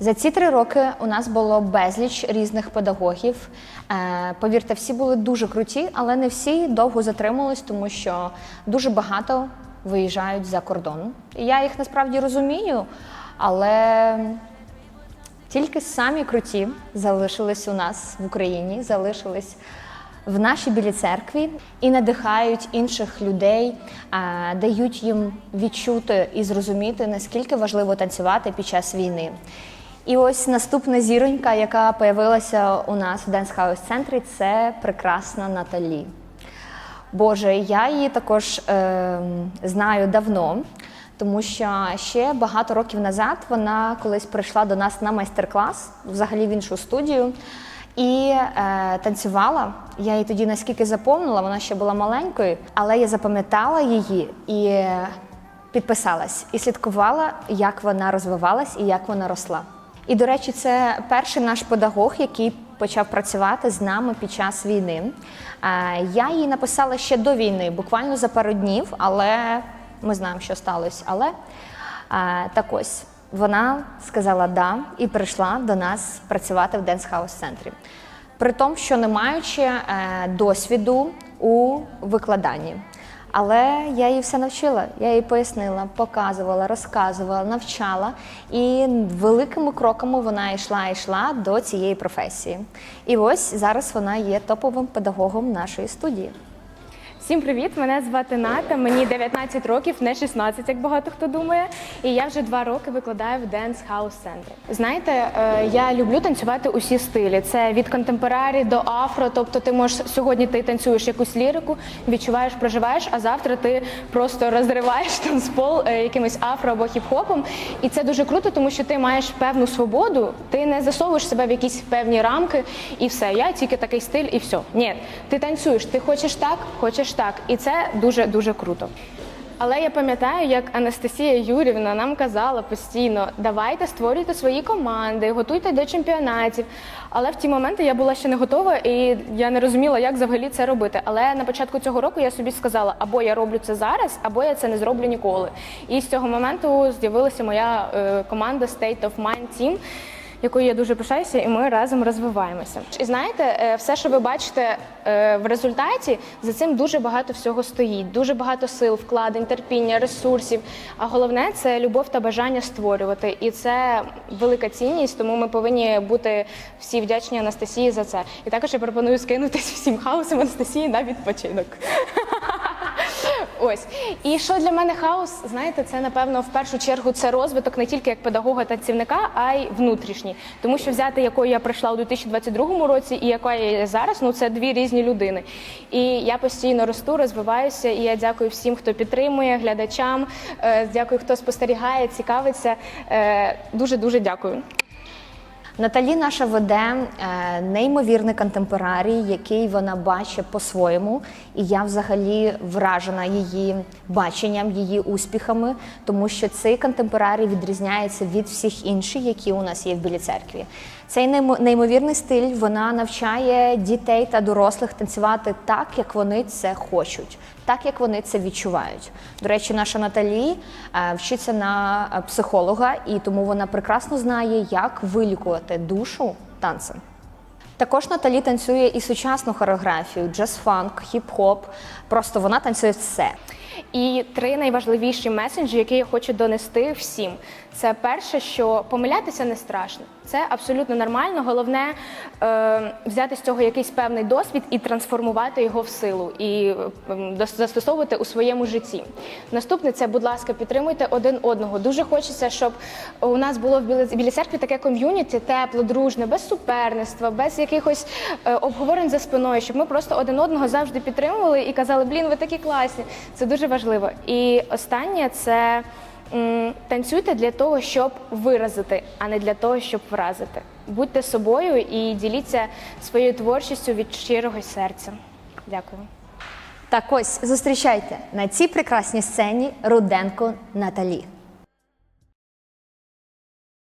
За ці три роки у нас було безліч різних педагогів. Е, Повірте, всі були дуже круті, але не всі довго затримались, тому що дуже багато виїжджають за кордон. Я їх насправді розумію, але тільки самі круті залишились у нас в Україні, залишились в нашій білій церкві і надихають інших людей, дають їм відчути і зрозуміти, наскільки важливо танцювати під час війни. І ось наступна зіронька, яка появилася у нас в Dance House центрі, це прекрасна Наталі. Боже, я її також е, знаю давно, тому що ще багато років назад вона колись прийшла до нас на майстер-клас, взагалі в іншу студію, і е, танцювала. Я її тоді наскільки запомнила, вона ще була маленькою, але я запам'ятала її і підписалась, і слідкувала, як вона розвивалась і як вона росла. І, до речі, це перший наш педагог, який почав працювати з нами під час війни. Е, Я їй написала ще до війни, буквально за пару днів, але ми знаємо, що сталося. Але е, так ось вона сказала да і прийшла до нас працювати в Dance House центрі. При тому, що не маючи е, досвіду у викладанні. Але я її все навчила. Я їй пояснила, показувала, розказувала, навчала. І великими кроками вона йшла, йшла до цієї професії. І ось зараз вона є топовим педагогом нашої студії. Всім привіт! Мене звати Ната. Мені 19 років, не 16, як багато хто думає. І я вже два роки викладаю в Dance House Center. Знаєте, е, я люблю танцювати усі стилі. Це від контемпорарі до афро. Тобто, ти можеш сьогодні ти танцюєш якусь лірику, відчуваєш, проживаєш, а завтра ти просто розриваєш танцпол е, якимось афро або хіп-хопом. І це дуже круто, тому що ти маєш певну свободу, ти не засовуєш себе в якісь певні рамки, і все. Я тільки такий стиль, і все. Ні, ти танцюєш, ти хочеш так, хочеш так, і це дуже дуже круто. Але я пам'ятаю, як Анастасія Юрівна нам казала постійно: давайте створюйте свої команди, готуйте до чемпіонатів. Але в ті моменти я була ще не готова і я не розуміла, як взагалі це робити. Але на початку цього року я собі сказала, або я роблю це зараз, або я це не зроблю ніколи. І з цього моменту з'явилася моя е, команда State of Mind Team якою я дуже пишаюся, і ми разом розвиваємося. І знаєте, е, все, що ви бачите е, в результаті, за цим дуже багато всього стоїть, дуже багато сил, вкладень, терпіння, ресурсів. А головне це любов та бажання створювати. І це велика цінність, тому ми повинні бути всі вдячні Анастасії за це. І також я пропоную скинутись всім хаосом Анастасії на відпочинок. Ось і що для мене хаос, знаєте, це напевно в першу чергу це розвиток не тільки як педагога танцівника, а й внутрішній. Тому що взяти, якою я прийшла у 2022 році, і яка я зараз, ну це дві різні людини. І я постійно росту, розвиваюся. І я дякую всім, хто підтримує, глядачам. е, Дякую, хто спостерігає, цікавиться. Дуже дуже дякую. Наталі наша веде неймовірний контемпорарій, який вона бачить по-своєму. І я взагалі вражена її баченням, її успіхами, тому що цей контемпорарій відрізняється від всіх інших, які у нас є в Білій церкві. Цей неймо- неймовірний стиль вона навчає дітей та дорослих танцювати так, як вони це хочуть, так як вони це відчувають. До речі, наша Наталі е, вчиться на е, психолога, і тому вона прекрасно знає, як вилікувати душу танцем. Також Наталі танцює і сучасну хореографію, джаз-фанк, хіп-хоп. Просто вона танцює все. І три найважливіші меседжі, які я хочу донести всім. Це перше, що помилятися не страшно. Це абсолютно нормально. Головне е, взяти з цього якийсь певний досвід і трансформувати його в силу і е, застосовувати у своєму житті. Наступне це, будь ласка, підтримуйте один одного. Дуже хочеться, щоб у нас було в Білій, церкві таке ком'юніті, тепло, дружне, без суперництва, без якихось е, обговорень за спиною, щоб ми просто один одного завжди підтримували і казали, блін, ви такі класні. Це дуже важливо. І останнє це танцюйте для того, щоб виразити, а не для того, щоб вразити. Будьте собою і діліться своєю творчістю від щирого серця. Дякую. Так ось зустрічайте на цій прекрасній сцені Руденко Наталі.